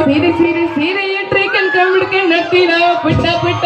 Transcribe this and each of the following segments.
ಸೀರೆ ಸೀರೆ ಸೀರೆ ಇಟ್ರೆ ಕಣ್ಕೊಂಡ್ಬಿಡ್ಕೊಂಡು ನಗ್ತೀನ ಪುಟ್ಟ ಪುಟ್ಟ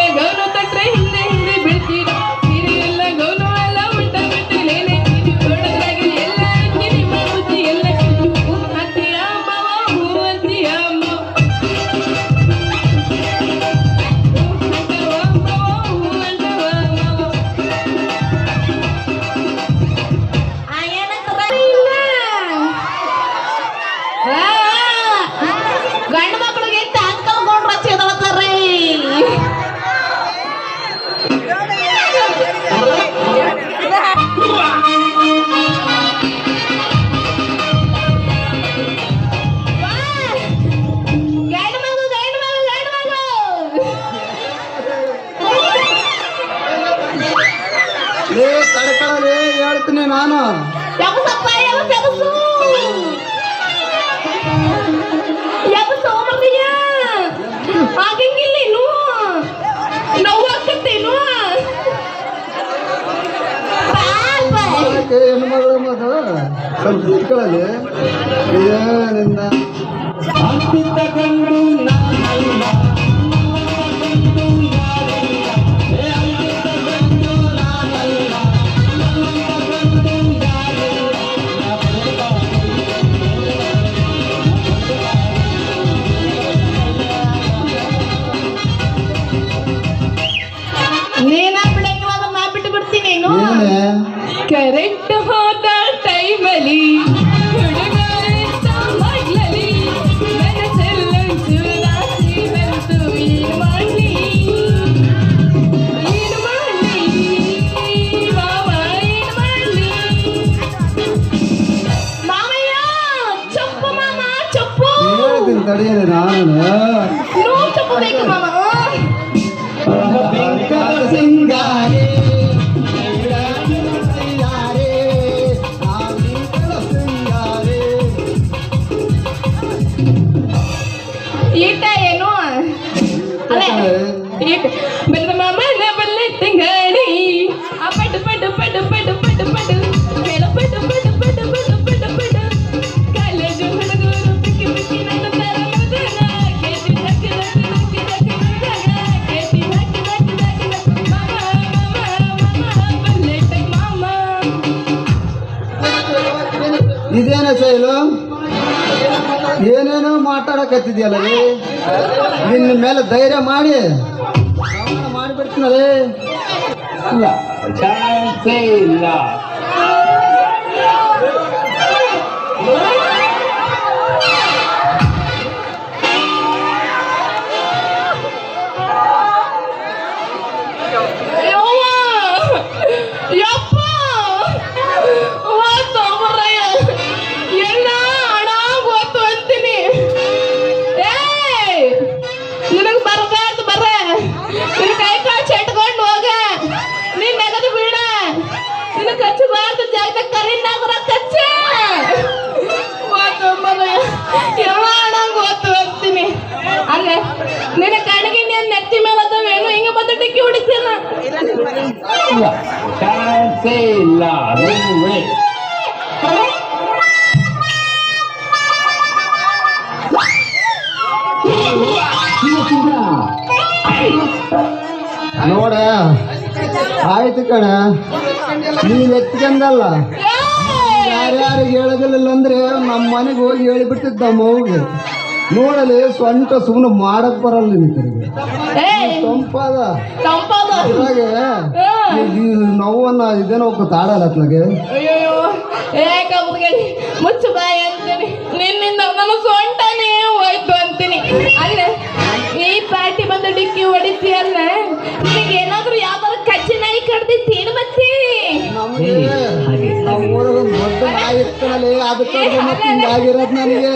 ಸ್ವಲ್ಪ ಇಟ್ಕೊಳ್ಳಿ ಅಂತಿದ್ದ ಕಂಡು ನಾನು கிடையாது நானு சிங்காரி. ಇದೇನ ಶೈಲು? ಏನೇನೋ ಮಾತಾಡಕತ್ತಿದ್ಯಲ್ಲ ರೀ? ನಿನ್ನ ಮೇಲೆ ಧೈರ್ಯ ಮಾಡಿ. ಮಾಡಿಬಿಡ್ತೀನಲ್ಲ ಇಲ್ಲ. ಚಾನ್ಸೇ ಇಲ್ಲ. ಎತ್ತಿ ಮೇಲೆ ಅದಾವೇನು ಹಿಂಗ ಬಂದ ಟಿಕ್ಕಿ ಹೊಡಿತೇನ ಇಲ್ಲ ಚಾನ್ಸೇ ಇಲ್ಲ. ರೂಮೇ ನೋಡ ಆಯ್ತು ಕಣ. ನೀವ್ ಎತ್ಕೊಂಡಲ್ಲ ಯಾರ್ಯಾರಿಗೆ ಹೇಳೋದಿಲ್ಲ ಅಂದ್ರೆ ನಮ್ಮ ಮನೆಗೆ ಹೋಗಿ ಹೇಳಿಬಿಟ್ಟಿದ್ದ ಮೌಗೆ ನೋಡಲಿ ಸ್ವಂತ ಸುಮ್ಮನೆ ಮಾಡಕ್ ಬರಲ್ಲ ನಿಮಗೆ ತಂಪಾದ. ಹಾಗೆ ನೋವನ್ನ ಇದೇನೋ ತಾಡಲ್ಲ ನನಗೆ ಮುಚ್ಚು ಬಾಯಿ ಅಂತೀನಿ. ನಿನ್ನಿಂದ ನನ್ನ ಸ್ವಂಟನೇ ಹೋಯ್ತು ಅಂತೀನಿ. ಆದ್ರೆ ಈ ಪಾರ್ಟಿ ಬಂದು ಡಿಕ್ಕಿ ಹೊಡಿತಿ ಅಲ್ಲ ನಿನಗೆ ಏನಾದ್ರೂ ಯಾವ್ದಾದ್ರು ಕಚ್ಚಿ ನಾಯಿ ಕಡ್ದಿ ತೀರ್ಬತ್ತಿ ದೊಡ್ಡ ನಾಯಿ ಇರ್ತನಲ್ಲಿ ಅದಕ್ಕೆ ಆಗಿರೋದು ನನಗೆ.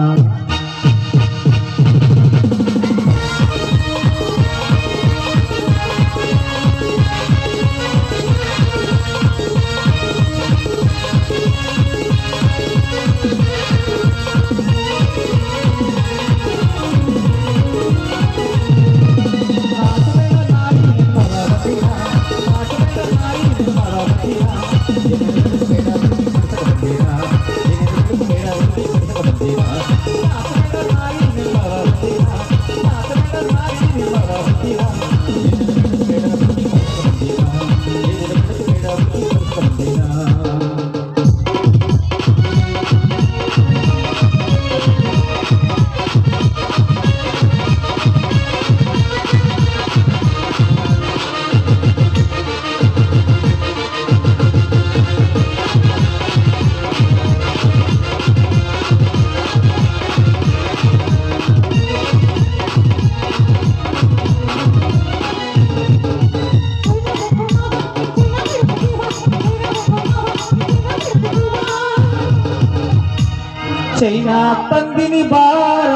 ಚೈನಾ ತಂದಿನಿ ಬಾರ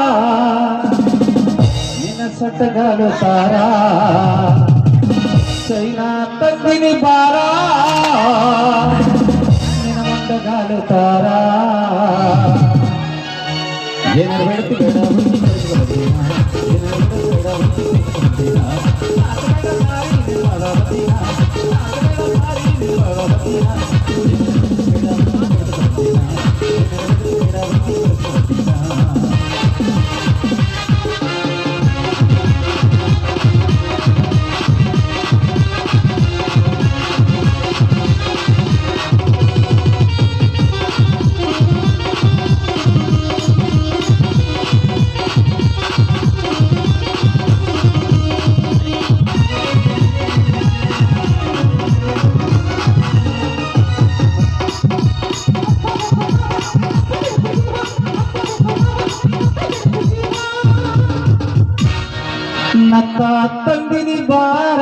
ನಿನ್ನ ಸೊಟ್ಟಗಾಲು ತಾರ ಚೈನಾ ತಂದಿನಿ ಬಾರ ನಿನ್ನ ಮಂಡಗಾಲು ತಾರ ಏನಾರು ಬೇಡ್ತಿ ಬೇಡ Yeah. ಬಾರ.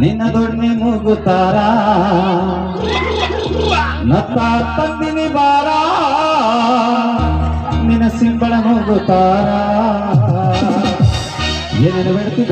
ನಿನ್ನ ದೊಡ್ನೆ ಮುಗುತ್ತಾರ ನತ್ತ ತಂದಿನಿ ಬಾರ. ನಿನ್ನ ಸಿಂಬಳ ಮುಗುತ್ತಾರ ಏನೇನು ಬೆಡ್ತಿ